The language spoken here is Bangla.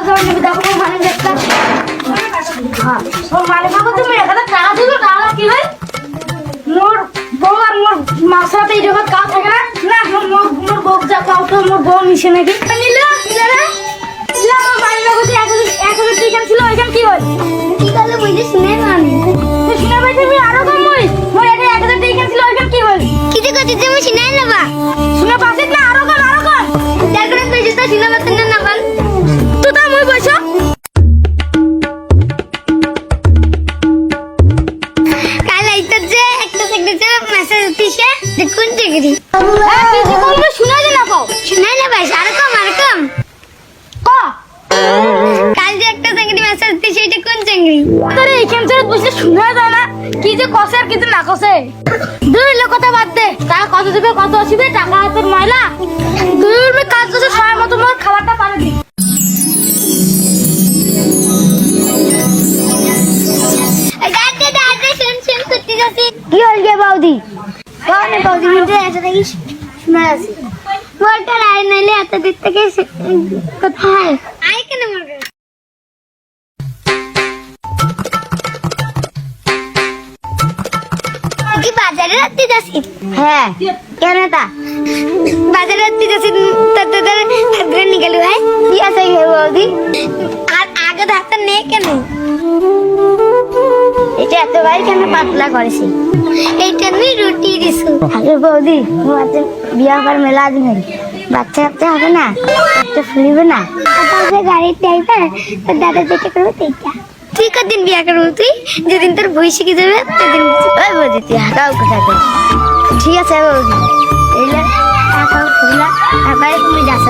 కావాల్సిన డబ్బు మనం చెప్తా మనకపోతే మీరు ఎక్కడ కాదు కాళ్ళకి মোর বউ আর মোর কাজ থাকে না না মোর মোর যা কাউ তো মোর বউ মিশে নাকি নিলে কোন চাকরি? হ্যাঁ শুনে না পাও শুনে না ভাই আর কম আর কম। ক? কাল যে একটা চাকরি মেসেজ দিছে এটা কোন চাকরি? তোর এইখান থেকে বসে শুনে যায় না। কি যে কষে আর কি না কষে। দূর লোক কথা বাদ দে। টাকা কত দেবে কত আসবে টাকা হাতের ময়লা। দূর মে কাজ করছে সময় মতো মোর খাবারটা পারে দি কি হল গে বৌদি বৌদি মিনিটে এসে দেখি শুনে আছি মোরটা রায় নাইলে এত দিক থেকে কোথায় আই কেন মোর কাছে? কি বাজারে রাত্রি যাচ্ছি হ্যাঁ কেন তা বাজারে রাত্রি যাচ্ছি তাদের হাতরে নিকালি ভাই কি আছে বৌদি আর আগে ধাক্কা নেই কেন কেন পাতলা করেছি। এইটা নিয়ে রুটি দিছো। আগে বৌদি, তোমাদের বিয়া হবার মেলা দিন বাচ্চা কাচ্চা হবে না? বাচ্চা ফুলিবে না? তারপরে গাড়ির ড্রাইভার তোর দাদা যেটা করবে সেইটা তুই কদিন বিয়া করব তুই? যেদিন তোর বই শিখে যাবে, সেদিন ওই বৌদি, তুই হাঁকাও কোথায় ঠিক আছে বৌদি। এইলে টাকা ফুলা তারপরে তুমি যাচ্ছ